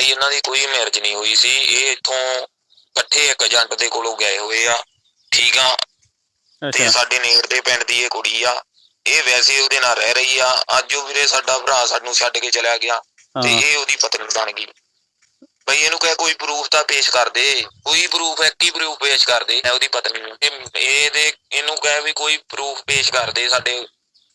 ਬਾਈ ਇਹਨਾਂ ਦੀ ਕੋਈ ਮੈਰਿਜ ਨਹੀਂ ਹੋਈ ਸੀ। ਇਹ ਇੱਥੋਂ ਇਕੱਠੇ ਇੱਕ ਏਜੰਟ ਦੇ ਕੋਲੋਂ ਗਏ ਹੋਏ ਆ। ਠੀਕ ਆ? ਤੇ ਅੱਛਾ। ਸਾਡੇ ਨੇੜ ਦੇ ਪਿੰਡ ਦੀ ਇਹ ਕੁੜੀ ਆ। ਇਹ ਵੈਸੇ ਉਹਦੇ ਨਾਲ ਰਹਿ ਰਹੀ ਆ। ਅੱਜ ਉਹ ਵੀਰੇ ਸਾਡਾ ਭਰਾ ਸਾਨੂੰ ਛੱਡ ਕੇ ਚਲਾ ਗਿਆ। ਤੇ ਇਹ ਉਹਦੀ ਪਤਨੀ ਬਣ ਗਈ। ਬਈ ਇਹਨੂੰ ਕਹੇ ਕੋਈ ਪ੍ਰੂਫ ਤਾਂ ਪੇਸ਼ ਕਰ ਦੇ। ਕੋਈ ਪ੍ਰੂਫ ਇੱਕ ਹੀ ਪ੍ਰੂਫ ਪੇਸ਼ ਕਰ ਦੇ। ਇਹ ਉਹਦੀ ਪਤਨੀ ਨੂੰ। ਤੇ ਇਹਦੇ ਇਹਨੂੰ ਕਹੇ ਵੀ ਕੋਈ ਪ੍ਰੂਫ ਪੇਸ਼ ਕਰ ਦੇ ਸਾਡੇ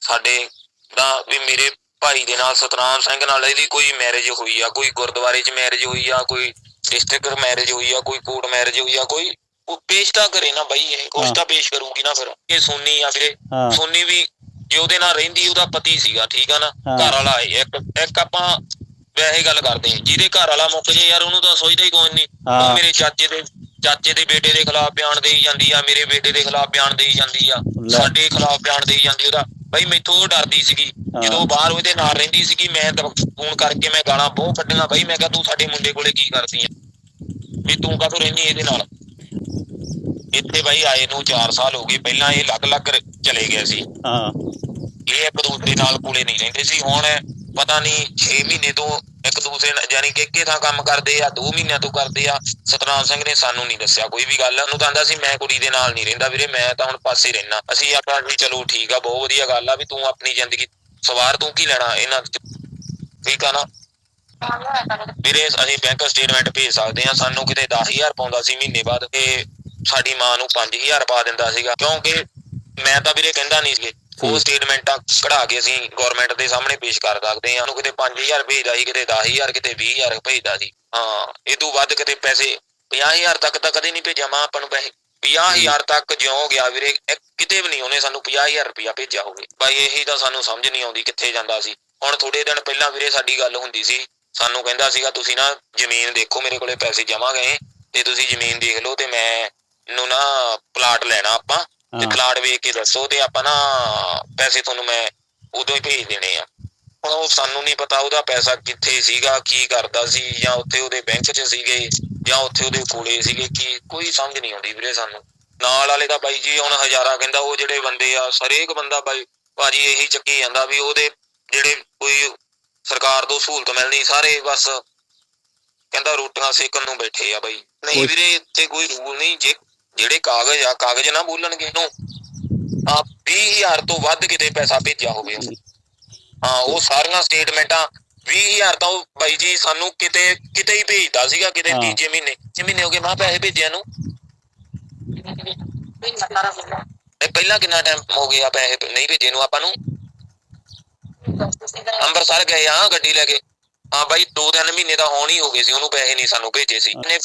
ਸਾਡੇ ਦਾ ਵੀ ਮੇਰੇ ਭਾਈ ਦੇ ਨਾਲ ਸਤਨਾਮ ਸਿੰਘ ਨਾਲ ਇਹਦੀ ਕੋਈ ਮੈਰਿਜ ਹੋਈ ਆ ਕੋਈ ਗੁਰਦੁਆਰੇ 'ਚ ਮੈਰਿਜ ਹੋਈ ਆ ਕੋਈ ਡਿਸਟ੍ਰਿਕਟ ਮੈਰਿਜ ਹੋਈ ਆ ਕੋਈ ਕੋਰਟ ਮੈਰਿਜ ਹੋਈ ਆ ਕੋਈ ਉਹ ਪੇਸ਼ ਤਾਂ ਕਰੇ ਨਾ ਬਈ ਇਹ ਕੁਛ ਹਾਂ। ਤਾਂ ਪੇਸ਼ ਕਰੂਗੀ ਨਾ ਫਿਰ ਇਹ ਸੋਨੀ ਆ ਵੀਰੇ ਸੋਨੀ ਵੀ ਜੇ ਉਹਦੇ ਨਾਲ ਰਹਿੰਦੀ ਉਹਦਾ ਪਤੀ ਸੀਗਾ ਠੀਕ ਆ ਨਾ। ਘਰ ਵਾਲਾ ਇੱਕ ਇੱਕ ਆਪਾਂ ਵੈਸੇ ਗੱਲ ਕਰਦੇ ਹਾਂ ਜਿਹਦੇ ਘਰ ਵਾਲਾ ਮੁੱਕ ਜੇ ਯਾਰ ਉਹਨੂੰ ਤਾਂ ਸੋਚਦਾ ਹੀ ਕੋਈ ਨਹੀਂ। ਉਹ ਮੇਰੇ ਚਾਚੇ ਦੇ ਚਾਚੇ ਦੇ ਬੇਟੇ ਦੇ ਖਿਲਾਫ ਬਿਆਨ ਦੇਈ ਜਾਂਦੀ ਆ ਮੇਰੇ ਬੇਟੇ ਦੇ ਖਿਲਾਫ ਬਿਆਨ ਦੇਈ ਜਾਂਦੀ ਆ। ਸਾਡੇ ਖਿਲਾਫ ਬਿਆਨ ਦੇਈ ਜਾਂਦੀ ਉਹਦਾ ਬਈ ਮੈਥੋਂ ਉਹ ਡਰਦੀ ਸੀਗੀ। ਜਦੋਂ ਬਾਹਰ ਉਹਦੇ ਨਾਲ ਰਹਿੰਦੀ ਸੀਗੀ ਮੈਂ ਫੋਨ ਕਰਕੇ ਮੈਂ ਗਾਲਾਂ ਬਹੁਤ ਕੱਢੀਆਂ। ਬਈ ਮੈਂ ਕਿਹਾ ਤੂੰ ਸਾਡੇ ਮੁੰਡੇ ਕੋਲੇ ਕੀ ਕਰਦੀ ਆ? ਵੀ ਤੂੰ ਕਾਹਤੋਂ ਰਹਿੰਦੀ ਇਹਦੇ ਨਾਲ? ਇੱਥੇ ਬਾਈ ਆਏ ਨੂੰ 4 ਸਾਲ ਹੋ ਗਏ। ਪਹਿਲਾਂ ਇਹ ਅਲੱਗ-ਅਲੱਗ ਚਲੇ ਗਏ ਸੀ। ਹਾਂ। ਇਹ ਇੱਕ ਦੂਸਰੇ ਨਾਲ ਕੋਲੇ ਨਹੀਂ ਰਹਿੰਦੇ ਸੀ। ਹੁਣ ਪਤਾ ਨਹੀਂ 6 ਮਹੀਨੇ ਤੋਂ ਇੱਕ ਦੂਸਰੇ ਨਾਲ ਯਾਨੀ ਕਿ ਇੱਕੇ ਥਾਂ ਕੰਮ ਕਰਦੇ ਆ 2 ਮਹੀਨਿਆਂ ਤੋਂ ਕਰਦੇ ਆ। ਸਤਨਾਮ ਸਿੰਘ ਨੇ ਸਾਨੂੰ ਨਹੀਂ ਦੱਸਿਆ ਕੋਈ ਵੀ ਗੱਲ। ਉਹਨੂੰ ਤਾਂ ਆਂਦਾ ਸੀ, ਮੈਂ ਕੁੜੀ ਦੇ ਨਾਲ ਨਹੀਂ ਰਹਿੰਦਾ ਵੀਰੇ, ਮੈਂ ਤਾਂ ਹੁਣ ਪਾਸੇ ਰਹਿਣਾ ਅਸੀਂ ਆਪਾਂ ਵੀ ਚਲੋ ਠੀਕ ਆ, ਬਹੁਤ ਵਧੀਆ ਗੱਲ ਆ ਵੀ ਤੂੰ ਆਪਣੀ ਜ਼ਿੰਦਗੀ ਸਵਾਰ ਤੂੰ ਕੀ ਲੈਣਾ ਇਹਨਾਂ ਠੀਕ ਆ ਨਾ? ਵੀਰੇ, ਅਸੀਂ ਬੈਂਕ ਸਟੇਟਮੈਂਟ ਭੇਜ ਸਕਦੇ ਆ। ਸਾਨੂੰ ਕਿਤੇ 10000 ਪਾਉਂਦਾ ਸੀ ਮਹੀਨੇ ਬਾਅਦ ਤੇ ਸਾਡੀ ਮਾਂ ਨੂੰ 5000 ਪਾ ਦਿੰਦਾ ਸੀਗਾ। ਕਿਉਂਕਿ ਮੈਂ ਤਾਂ ਵੀਰੇ ਕਹਿੰਦਾ ਨਹੀਂ ਸੀ ਉਹ ਸਟੇਟਮੈਂਟਾਂ ਕਢਾ ਕੇ ਅਸੀਂ ਗਵਰਨਮੈਂਟ ਦੇ ਸਾਹਮਣੇ ਪੇਸ਼ ਕਰ ਸਕਦੇ ਆ ਉਹਨੂੰ ਕਿਤੇ 5000 ਭੇਜਦਾ ਸੀ ਕਿਤੇ 10000 ਕਿਤੇ 20000 ਭੇਜਦਾ ਸੀ। ਹਾਂ ਇਹ ਤੋਂ ਵੱਧ ਕਿਤੇ ਪੈਸੇ 50000 ਤੱਕ ਤਾਂ ਕਦੇ ਨਹੀਂ ਭੇਜਿਆ। ਮਾਂ ਆਪਾਂ ਨੂੰ ਪੈਸੇ 50000 ਤੱਕ ਜਿਉਂ ਗਿਆ ਵੀਰੇ ਕਿਤੇ ਵੀ ਨਹੀਂ ਉਹਨੇ ਸਾਨੂੰ 50000 ਰੁਪਇਆ ਭੇਜਿਆ ਹੋਵੇ। ਬਾਈ ਇਹੀ ਤਾਂ ਸਾਨੂੰ ਸਮਝ ਨਹੀਂ ਆਉਂਦੀ ਕਿੱਥੇ ਜਾਂਦਾ ਸੀ। ਹੁਣ ਥੋੜੇ ਦਿਨ ਪਹਿਲਾਂ ਵੀਰੇ ਸਾਡੀ ਗੱਲ ਹੁੰਦੀ ਸੀ। ਸਾਨੂੰ ਕਹਿੰਦਾ ਸੀਗਾ ਤੁਸੀਂ ਨਾ ਜ਼ਮੀਨ ਦੇਖੋ ਮੇਰੇ ਕੋਲੇ ਪੈਸੇ ਜਮਾ ਗਏ। ਤੇ ਤੁਸੀਂ ਜ਼ਮੀਨ ਦੇਖ ਲਓ ਤੇ ਮੈਂ ਨੂੰ ਨਾ ਪਲਾਟ ਲੈਣਾ ਆਪਾਂ। ਤੇ। ਪਲਾਟ ਵੇਖ ਕੇ ਦੱਸੋ ਤੇ ਆਪਾਂ ਨਾ ਪੈਸੇ ਤੁਹਾਨੂੰ ਮੈਂ ਉਦੋਂ ਹੀ ਭੇਜ ਦੇਣੇ ਆ। ਹੁਣ ਉਹ ਸਾਨੂੰ ਨਹੀਂ ਪਤਾ ਉਹਦਾ ਪੈਸਾ ਕਿੱਥੇ ਸੀਗਾ ਕੀ ਕਰਦਾ ਸੀ ਜਾਂ ਉੱਥੇ ਉਹਦੇ ਬੈਂਕ 'ਚ ਸੀਗੇ ਜਾਂ ਉੱਥੇ ਉਹਦੇ ਕੋਲੇ ਸੀਗੇ ਕੀ ਕੋਈ ਸਮਝ ਨਹੀਂ ਆਉਂਦੀ ਵੀਰੇ ਸਾਨੂੰ। ਨਾਲ ਵਾਲੇ ਦਾ ਬਾਈ ਜੀ ਹੁਣ ਹਜ਼ਾਰਾ ਕਹਿੰਦਾ ਉਹ ਜਿਹੜੇ ਬੰਦੇ ਆ ਹਰੇਕ ਬੰਦਾ ਬਾਈ ਭਾਜੀ ਇਹੀ ਚੱਕੀ ਜਾਂਦਾ ਵੀ ਉਹਦੇ ਜਿਹੜੇ ਕੋਈ ਸਰਕਾਰ ਤੋਂ ਸਹੂਲਤ ਮਿਲਣੀ ਸਾਰੇ ਬਸ ਕਹਿੰਦਾ ਰੋਟੀਆਂ ਸੇਕਣ ਨੂੰ ਬੈਠੇ ਆ ਬਾਈ। ਨਹੀਂ ਵੀਰੇ ਇੱਥੇ ਕੋਈ ਰੂਲ ਨਹੀਂ ਜੇ ਜਿਹੜੇ ਕਾਗਜ਼ ਆ ਕਾਗਜ਼ ਨਾ ਬੋਲਣਗੇ ਨੂੰ ਆ 20000 ਤੋਂ ਵੱਧ ਕਿਤੇ ਪੈਸਾ ਭੇਜਿਆ ਹੋਵੇ। ਹਾਂ ਉਹ ਸਾਰੀਆਂ ਸਟੇਟਮੈਂਟਾਂ 20000 ਤਾਂ ਉਹ ਬਾਈ ਜੀ ਸਾਨੂੰ ਕਿਤੇ ਕਿਤੇ ਹੀ ਭੇਜਦਾ ਸੀਗਾ ਕਿਤੇ। ਤੀਜੇ ਮਹੀਨੇ। ਛੇ ਮਹੀਨੇ ਹੋ ਗਏ ਮੈਂ ਪੈਸੇ ਭੇਜਿਆ ਨੂੰ ਇਹ ਪਹਿਲਾਂ ਕਿੰਨਾ ਟਾਈਮ ਹੋ ਗਿਆ ਪੈਸੇ ਨਹੀਂ ਭੇਜੇ ਨੂੰ ਆਪਾਂ ਨੂੰ? ਅੰਮ੍ਰਿਤਸਰ ਗਏ ਆ ਗੱਡੀ ਲੈ ਕੇ। ਹਾਂ ਬਾਈ 2-3 ਮਹੀਨੇ ਤਾਂ ਹੋਣ ਹੀ ਹੋ ਗਏ ਸੀ ਉਹਨੂੰ ਪੈਸੇ ਨਹੀਂ ਸਾਨੂੰ ਭੇਜੇ ਸੀ। ਇਹਨੇ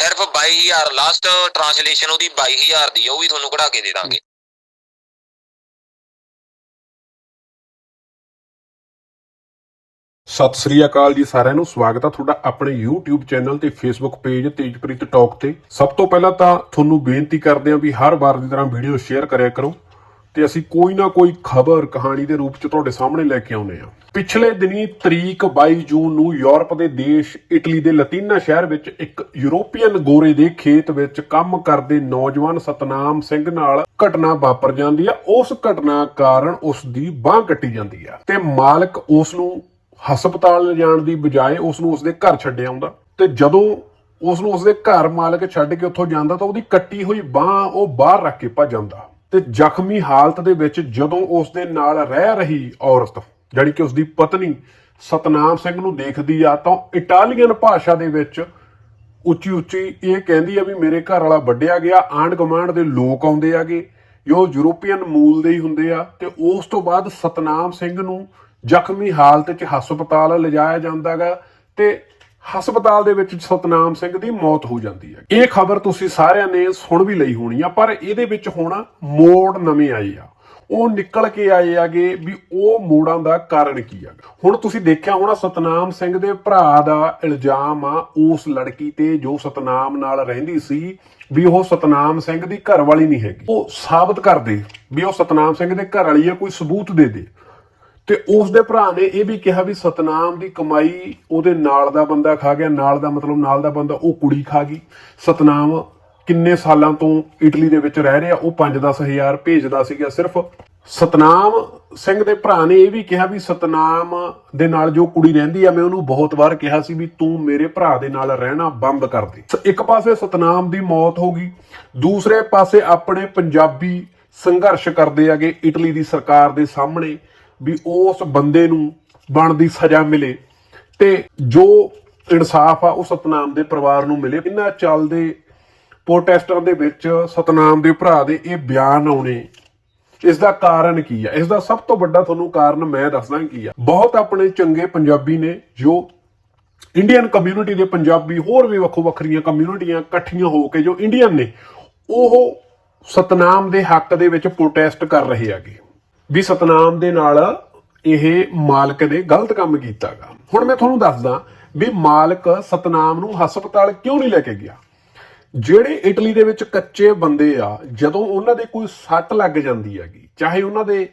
ਸਿਰਫ 22000 ਲਾਸਟ ਟ੍ਰਾਂਸਲੇਸ਼ਨ ਉਹਦੀ 22000 ਦੀ ਆ, ਉਹ ਵੀ ਤੁਹਾਨੂੰ ਕਢਾ ਕੇ ਦੇ ਦਾਂਗੇ। ਸਤਿ ਸ੍ਰੀ ਅਕਾਲ ਜੀ ਸਾਰਿਆਂ ਨੂੰ ਸਵਾਗਤ ਆ ਤੁਹਾਡਾ ਆਪਣੇ YouTube ਚੈਨਲ ਤੇ Facebook ਪੇਜ ਤੇਜਪ੍ਰੀਤ ਟਾਕ ਤੇ। ਸਭ ਤੋਂ ਪਹਿਲਾਂ ਤਾਂ ਤੁਹਾਨੂੰ ਬੇਨਤੀ ਕਰਦੇ ਹਾਂ ਵੀ ਹਰ ਵਾਰ ਦੀ ਤਰ੍ਹਾਂ ਵੀਡੀਓ ਸ਼ੇਅਰ ਕਰਿਆ ਕਰੋ। ਤੇ ਅਸੀਂ ਕੋਈ ਨਾ ਕੋਈ ਖਬਰ, ਕਹਾਣੀ ਦੇ ਰੂਪ ਚ ਤੁਹਾਡੇ ਸਾਹਮਣੇ ਲੈ ਕੇ ਆਉਨੇ ਆ ਪਿਛਲੇ ਦਿਨੀ ਤਰੀਕ 22 ਜੂਨ ਨੂੰ ਯੂਰਪ ਦੇ ਦੇਸ਼ ਇਟਲੀ ਦੇ ਲਤੀਨਾ ਸ਼ਹਿਰ ਵਿੱਚ ਇੱਕ ਯੂਰੋਪੀਅਨ ਗੋਰੇ ਦੇ ਖੇਤ ਵਿੱਚ ਕੰਮ ਕਰਦੇ ਨੌਜਵਾਨ ਸਤਨਾਮ ਸਿੰਘ ਨਾਲ ਘਟਨਾ ਵਾਪਰ ਜਾਂਦੀ ਆ। ਉਸ ਘਟਨਾ ਕਾਰਨ ਉਸ ਦੀ ਬਾਹ ਕੱਟੀ ਜਾਂਦੀ ਆ ਤੇ ਮਾਲਕ ਉਸ ਨੂੰ ਹਸਪਤਾਲ ਲਿਜਾਣ ਦੀ ਬਜਾਏ ਉਸ ਨੂੰ ਉਸਦੇ ਘਰ ਛੱਡ ਆਉਂਦਾ। ਤੇ ਜਦੋਂ ਉਸ ਨੂੰ ਉਸਦੇ ਘਰ ਮਾਲਕ ਛੱਡ ਕੇ ਉੱਥੋਂ ਜਾਂਦਾ ਤਾਂ ਉਹਦੀ ਕੱਟੀ ਹੋਈ ਬਾਹ ਉਹ ਬਾਹਰ ਰੱਖ ਕੇ ਭੱਜ ਜਾਂਦਾ। ਤੇ ਜ਼ਖਮੀ ਹਾਲਤ ਦੇ ਵਿੱਚ ਜਦੋਂ ਉਸ ਦੇ ਨਾਲ ਰਹਿ ਰਹੀ ਔਰਤ ਜਿਹੜੀ ਕਿ ਉਸਦੀ ਪਤਨੀ ਸਤਨਾਮ ਸਿੰਘ ਨੂੰ ਦੇਖਦੀ ਆ, ਤਾਂ ਇਟਾਲੀਅਨ ਭਾਸ਼ਾ ਦੇ ਵਿੱਚ ਉੱਚੀ ਉੱਚੀ ਇਹ ਕਹਿੰਦੀ ਆ ਵੀ ਮੇਰੇ ਘਰ ਵਾਲਾ ਵੱਢਿਆ ਗਿਆ ਆਂਡ ਗਮਾਂਡ ਦੇ ਲੋਕ ਆਉਂਦੇ ਆਗੇ ਜੋ ਯੂਰੋਪੀਅਨ ਮੂਲ ਦੇ ਹੀ ਹੁੰਦੇ ਆ, ਤੇ ਉਸ ਤੋਂ ਬਾਅਦ ਸਤਨਾਮ ਸਿੰਘ ਨੂੰ ਜ਼ਖਮੀ ਹਾਲਤ 'ਚ ਹਸਪਤਾਲ ਲਿਜਾਇਆ ਜਾਂਦਾਗਾ ਤੇ ਹਸਪਤਾਲ ਦੇ ਵਿੱਚ ਸਤਨਾਮ ਸਿੰਘ ਦੀ ਮੌਤ ਹੋ ਜਾਂਦੀ ਹੈ। ਇਹ ਖਬਰ ਤੁਸੀਂ ਸਾਰਿਆਂ ਨੇ ਸੁਣ ਵੀ ਲਈ ਹੋਣੀ ਆ, ਪਰ ਇਹਦੇ ਵਿੱਚ ਹੁਣ ਮੋੜ ਨਵੇਂ ਆਏ ਆ। ਉਹ ਨਿਕਲ ਕੇ ਆਏ ਆਗੇ ਵੀ ਉਹ ਮੋੜਾਂ ਦਾ ਕਾਰਨ ਕੀ ਆ। ਹੁਣ ਤੁਸੀਂ ਦੇਖਿਆ ਹੋਣਾ, ਸਤਨਾਮ ਸਿੰਘ ਦੇ ਭਰਾ ਦਾ ਇਲਜ਼ਾਮ ਆ, ਉਸ ਲੜਕੀ ਤੇ ਜੋ ਸਤਨਾਮ ਨਾਲ ਰਹਿੰਦੀ ਸੀ, ਵੀ ਉਹ ਸਤਨਾਮ ਸਿੰਘ ਦੀ ਘਰ ਵਾਲੀ ਨਹੀਂ ਹੈਗੀ। ਉਹ ਸਾਬਤ ਕਰ ਦੇ ਵੀ ਉਹ ਸਤਨਾਮ ਸਿੰਘ ਦੇ ਘਰ ਵਾਲੀ ਆ, ਕੋਈ ਸਬੂਤ ਦੇ ਦੇ। ਤੇ ਉਸ ਦੇ ਭਰਾ ਨੇ ਇਹ ਵੀ ਕਿਹਾ ਵੀ ਸਤਨਾਮ ਦੀ ਕਮਾਈ ਉਹਦੇ ਨਾਲ ਦਾ ਬੰਦਾ ਖਾ ਗਿਆ, ਨਾਲ ਦਾ ਮਤਲਬ ਨਾਲ ਦਾ ਬੰਦਾ ਉਹ ਕੁੜੀ ਖਾ ਗਈ। ਸਤਨਾਮ ਕਿੰਨੇ ਸਾਲਾਂ ਤੋਂ ਇਟਲੀ ਦੇ ਵਿੱਚ ਰਹਿ ਰਿਹਾ, ਉਹ 5-10000 ਭੇਜਦਾ ਸੀਗਾ ਸਿਰਫ। ਸਤਨਾਮ ਸਿੰਘ ਦੇ ਭਰਾ ਨੇ ਇਹ ਵੀ ਕਿਹਾ ਵੀ ਸਤਨਾਮ ਦੇ ਨਾਲ ਜੋ ਕੁੜੀ ਰਹਿੰਦੀ ਆ, ਮੈਂ ਉਹਨੂੰ ਬਹੁਤ ਵਾਰ ਕਿਹਾ ਸੀ ਵੀ ਤੂੰ ਮੇਰੇ ਭਰਾ ਦੇ ਨਾਲ ਰਹਿਣਾ ਬੰਦ ਕਰ ਦੇ। ਇੱਕ ਪਾਸੇ ਸਤਨਾਮ ਦੀ ਮੌਤ ਹੋ ਗਈ, ਦੂਸਰੇ ਪਾਸੇ ਆਪਣੇ ਪੰਜਾਬੀ ਸੰਘਰਸ਼ ਕਰਦੇ ਆਗੇ ਇਟਲੀ ਦੀ ਸਰਕਾਰ ਦੇ ਸਾਹਮਣੇ। ਵੀ ਉਸ ਬੰਦੇ ਨੂੰ ਬਣਦੀ ਸਜ਼ਾ ਮਿਲੇ ਤੇ ਜੋ ਇਨਸਾਫ ਆ, ਉਹ ਸਤਨਾਮ ਦੇ ਪਰਿਵਾਰ ਨੂੰ ਮਿਲੇ। ਇਹਨਾਂ ਚੱਲਦੇ ਪ੍ਰੋਟੈਸਟਾਂ ਦੇ ਵਿੱਚ ਸਤਨਾਮ ਦੇ ਭਰਾ ਦੇ ਇਹ ਬਿਆਨ ਆਉਣੇ ਇਸ ਦਾ ਕਾਰਨ ਕੀ ਆ? ਇਸ ਦਾ ਸਭ ਤੋਂ ਵੱਡਾ ਤੁਹਾਨੂੰ ਕਾਰਨ ਮੈਂ ਦੱਸਦਾ ਕੀ ਆ। ਬਹੁਤ ਆਪਣੇ ਚੰਗੇ ਪੰਜਾਬੀ ਨੇ, ਜੋ ਇੰਡੀਅਨ ਕਮਿਊਨਿਟੀ ਦੇ ਪੰਜਾਬੀ, ਹੋਰ ਵੀ ਵੱਖੋ ਵੱਖਰੀਆਂ ਕਮਿਊਨਿਟੀਆਂ ਇਕੱਠੀਆਂ ਹੋ ਕੇ ਜੋ ਇੰਡੀਅਨ ਨੇ, ਉਹ ਸਤਨਾਮ ਦੇ ਹੱਕ ਦੇ ਵਿੱਚ ਪ੍ਰੋਟੈਸਟ ਕਰ ਰਹੇ ਆਗੇ ਵੀ ਸਤਨਾਮ ਦੇ ਨਾਲ ਇਹ ਮਾਲਕ ਨੇ ਗਲਤ ਕੰਮ ਕੀਤਾਗਾ। ਹੁਣ ਮੈਂ ਤੁਹਾਨੂੰ ਦੱਸਦਾ ਵੀ ਮਾਲਕ ਸਤਨਾਮ ਨੂੰ ਹਸਪਤਾਲ ਕਿਉਂ ਨਹੀਂ ਲੈ ਕੇ ਗਿਆ? ਜਿਹੜੇ ਇਟਲੀ ਦੇ ਵਿੱਚ ਕੱਚੇ ਬੰਦੇ ਆ, ਜਦੋਂ ਉਹਨਾਂ ਦੇ ਕੋਈ ਸੱਟ ਲੱਗ ਜਾਂਦੀ ਹੈਗੀ, ਚਾਹੇ ਉਹਨਾਂ ਦੇ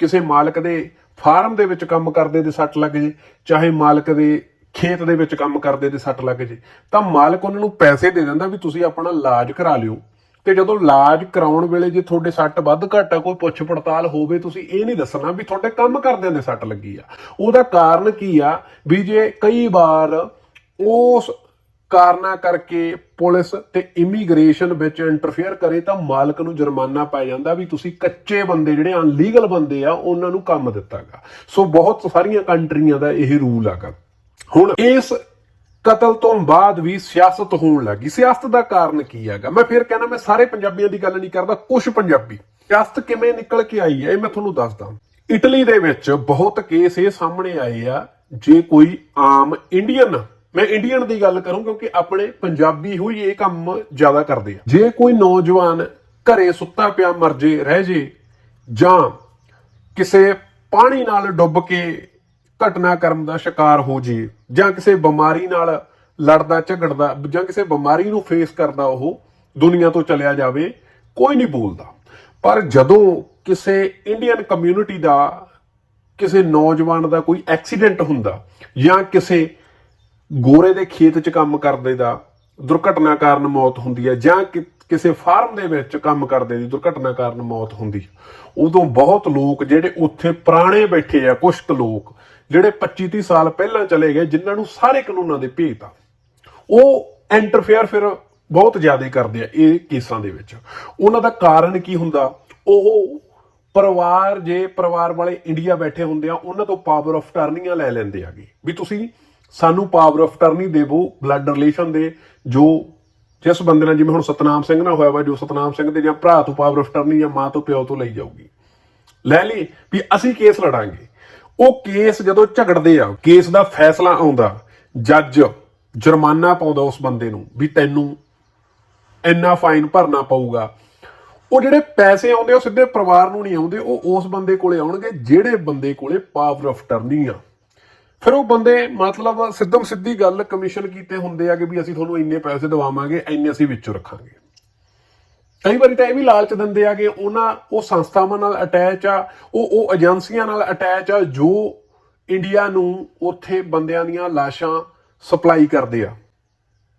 ਕਿਸੇ ਮਾਲਕ ਦੇ ਫਾਰਮ ਦੇ ਵਿੱਚ ਕੰਮ ਕਰਦੇ ਦੇ ਸੱਟ ਲੱਗ ਜੇ, ਚਾਹੇ ਮਾਲਕ ਦੇ ਖੇਤ ਦੇ ਵਿੱਚ ਕੰਮ ਕਰਦੇ ਦੇ ਸੱਟ ਲੱਗ ਜੇ, ਤਾਂ ਮਾਲਕ ਉਹਨਾਂ ਨੂੰ ਪੈਸੇ ਦੇ ਦਿੰਦਾ ਵੀ ਤੁਸੀਂ ਆਪਣਾ ਇਲਾਜ ਕਰਾ ਲਿਓ। ਤੇ ਜਦੋਂ ਇਲਾਜ ਕਰਾਉਣ ਵੇਲੇ ਜੇ ਤੁਹਾਡੇ ਸੱਟ ਵੱਧ ਘੱਟ ਆ, ਕੋਈ ਪੁੱਛ ਪੜਤਾਲ ਹੋਵੇ, ਤੁਸੀਂ ਇਹ ਨਹੀਂ ਦੱਸਣਾ ਵੀ ਤੁਹਾਡੇ ਕੰਮ ਕਰਦਿਆਂ ਦੇ ਸੱਟ ਲੱਗੀ ਆ। ਉਹਦਾ ਕਾਰਨ ਕੀ ਆ? ਵੀ ਜੇ ਕਈ ਵਾਰ ਉਸ ਕਾਰਨਾਂ ਕਰਕੇ ਪੁਲਿਸ ਤੇ ਇਮੀਗ੍ਰੇਸ਼ਨ ਵਿੱਚ ਇੰਟਰਫੇਅਰ ਕਰੇ, ਤਾਂ ਮਾਲਕ ਨੂੰ ਜੁਰਮਾਨਾ ਪੈ ਜਾਂਦਾ ਵੀ ਤੁਸੀਂ ਕੱਚੇ ਬੰਦੇ ਜਿਹੜੇ ਅਨਲੀਗਲ ਬੰਦੇ ਆ, ਉਹਨਾਂ ਨੂੰ ਕੰਮ ਦਿੱਤਾਗਾ ਸੋ ਬਹੁਤ ਸਾਰੀਆਂ ਕੰਟਰੀਆਂ ਦਾ ਇਹ ਰੂਲ ਹੈਗਾ ਹੁਣ ਇਸ ਕਤਲ ਤੋਂ ਬਾਅਦ ਵੀ ਸਿਆਸਤ ਹੋਣ ਲੱਗੀ। ਸਿਆਸਤ ਦਾ ਕਾਰਨ ਕੀ ਹੈਗਾ? ਮੈਂ ਫਿਰ ਕਹਿੰਦਾ, ਮੈਂ ਸਾਰੇ ਪੰਜਾਬੀਆਂ ਦੀ ਗੱਲ ਨਹੀਂ ਕਰਦਾ ਕੁਝ ਪੰਜਾਬੀ। ਸਿਆਸਤ ਕਿਵੇਂ ਨਿਕਲ ਕੇ ਆਈ ਹੈ, ਇਹ ਮੈਂ ਤੁਹਾਨੂੰ ਦੱਸਦਾ। ਇਟਲੀ ਦੇ ਵਿੱਚ ਬਹੁਤ ਕੇਸ ਇਹ ਸਾਹਮਣੇ ਆਏ ਆ, ਜੇ ਕੋਈ ਆਮ ਇੰਡੀਅਨ, ਮੈਂ ਇੰਡੀਅਨ ਦੀ ਗੱਲ ਕਰੂੰ, ਕਿਉਂਕਿ ਆਪਣੇ ਪੰਜਾਬੀ ਹੋਈ ਇਹ ਕੰਮ ਜ਼ਿਆਦਾ ਕਰਦੇ ਆ। ਜੇ ਕੋਈ ਨੌਜਵਾਨ ਘਰੇ ਸੁੱਤਾ ਪਿਆ, ਮਰ ਜੇ, ਰਹਿ ਜੇ, ਜਾਂ ਕਿਸੇ ਪਾਣੀ ਨਾਲ ਡੁੱਬ ਕੇ ਘਟਨਾ ਘਟਨਾਕ੍ਰਮ ਦਾ ਸ਼ਿਕਾਰ ਹੋ ਜੇ ਜਾਂ ਕਿਸੇ ਬਿਮਾਰੀ ਨਾਲ ਲੜਦਾ, ਝਗੜਦਾ, ਜਾਂ ਕਿਸੇ ਬਿਮਾਰੀ ਨੂੰ ਫੇਸ ਕਰਦਾ ਉਹ, ਦੁਨੀਆ ਤੋਂ ਚਲਿਆ ਜਾਵੇ, ਕੋਈ ਨਹੀਂ ਬੋਲਦਾ ਪਰ ਜਦੋਂ ਕਿਸੇ ਇੰਡੀਅਨ ਕਮਿਊਨਿਟੀ ਦਾ, ਕਿਸੇ ਨੌਜਵਾਨ ਦਾ ਕੋਈ ਐਕਸੀਡੈਂਟ ਹੁੰਦਾ, ਜਾਂ ਕਿਸੇ ਗੋਰੇ ਦੇ ਖੇਤ 'ਚ ਕੰਮ ਕਰਦੇ ਦਾ ਦੁਰਘਟਨਾ ਕਾਰਨ ਮੌਤ ਹੁੰਦੀ ਹੈ, ਜਾਂ ਕਿਸੇ ਫਾਰਮ ਦੇ ਵਿੱਚ ਕੰਮ ਕਰਦੇ ਦੀ ਦੁਰਘਟਨਾ ਕਾਰਨ ਮੌਤ ਹੁੰਦੀ ਉਦੋਂ ਬਹੁਤ ਲੋਕ ਜਿਹੜੇ ਉੱਥੇ ਪੁਰਾਣੇ ਬੈਠੇ ਆ ਕੁਝ ਲੋਕ ਜਿਹੜੇ 25 30 ਸਾਲ ਪਹਿਲਾਂ ਚਲੇ ਗਏ, ਜਿਨ੍ਹਾਂ ਨੂੰ ਸਾਰੇ ਕਾਨੂੰਨਾਂ ਦੇ ਭੇਤ ਆ, ਉਹ ਇੰਟਰਫੇਅਰ ਫਿਰ ਬਹੁਤ ਜ਼ਿਆਦਾ ਕਰਦੇ ਆ ਇਹ ਕੇਸਾਂ ਦੇ ਵਿੱਚ। ਉਹਨਾਂ ਦਾ ਕਾਰਨ ਕੀ ਹੁੰਦਾ? ਉਹ ਪਰਿਵਾਰ, ਜੇ ਪਰਿਵਾਰ ਵਾਲੇ ਇੰਡੀਆ ਬੈਠੇ ਹੁੰਦੇ ਆ, ਉਹਨਾਂ ਤੋਂ ਪਾਵਰ ਆਫ ਟਰਨੀਆਂ ਲੈ ਲੈਂਦੇ ਆਗੇ ਵੀ ਤੁਸੀਂ ਸਾਨੂੰ ਪਾਵਰ ਆਫ ਟਰਨੀ ਦੇਵੋ ਬਲੱਡ ਰਿਲੇਸ਼ਨ ਦੇ, ਜੋ ਜਿਸ ਬੰਦੇ ਨਾਲ, ਜਿਵੇਂ ਹੁਣ ਸਤਨਾਮ ਸਿੰਘ ਨਾਲ ਹੋਇਆ ਵਾ, ਜੋ ਸਤਨਾਮ ਸਿੰਘ ਦੇ ਜਾਂ ਭਰਾ ਤੋਂ ਪਾਵਰ ਆਫ ਟਰਨੀ ਜਾਂ ਮਾਂ ਤੋਂ ਪਿਓ ਤੋਂ ਲਈ ਜਾਊਗੀ। ਲੈ ਲਈ ਵੀ ਅਸੀਂ ਕੇਸ ਲੜਾਂਗੇ। ਉਹ ਕੇਸ ਜਦੋਂ ਝਗੜਦੇ ਆ, ਕੇਸ ਦਾ ਫੈਸਲਾ ਆਉਂਦਾ, ਜੱਜ ਜੁਰਮਾਨਾ ਪਾਉਂਦਾ ਉਸ ਬੰਦੇ ਨੂੰ ਵੀ ਤੈਨੂੰ ਇੰਨਾ ਫਾਈਨ ਭਰਨਾ ਪਊਗਾ। ਉਹ ਜਿਹੜੇ ਪੈਸੇ ਆਉਂਦੇ ਉਹ ਸਿੱਧੇ ਪਰਿਵਾਰ ਨੂੰ ਨਹੀਂ ਆਉਂਦੇ, ਉਹ ਉਸ ਬੰਦੇ ਕੋਲੇ ਆਉਣਗੇ ਜਿਹੜੇ ਬੰਦੇ ਕੋਲੇ ਪਾਵਰ ਆਫ ਟਰਨੀ ਆ। ਫਿਰ ਉਹ ਬੰਦੇ ਮਤਲਬ ਸਿੱਧਮ ਸਿੱਧੀ ਗੱਲ ਕਮਿਸ਼ਨ ਕੀਤੇ ਹੁੰਦੇ ਆ ਕਿ ਵੀ ਅਸੀਂ ਤੁਹਾਨੂੰ ਇੰਨੇ ਪੈਸੇ ਦਵਾਵਾਂਗੇ, ਇੰਨੇ ਅਸੀਂ ਵਿੱਚੋਂ ਰੱਖਾਂਗੇ। ਕਈ ਵਾਰੀ ਤਾਂ ਇਹ ਵੀ ਲਾਲਚ ਦਿੰਦੇ ਆ ਕਿ ਉਹਨਾਂ, ਉਹ ਸੰਸਥਾਵਾਂ ਨਾਲ ਅਟੈਚ ਆ, ਉਹ ਉਹ ਏਜੰਸੀਆਂ ਨਾਲ ਅਟੈਚ ਆ, ਜੋ ਇੰਡੀਆ ਨੂੰ ਉੱਥੇ ਬੰਦਿਆਂ ਦੀਆਂ ਲਾਸ਼ਾਂ ਸਪਲਾਈ ਕਰਦੇ ਆ।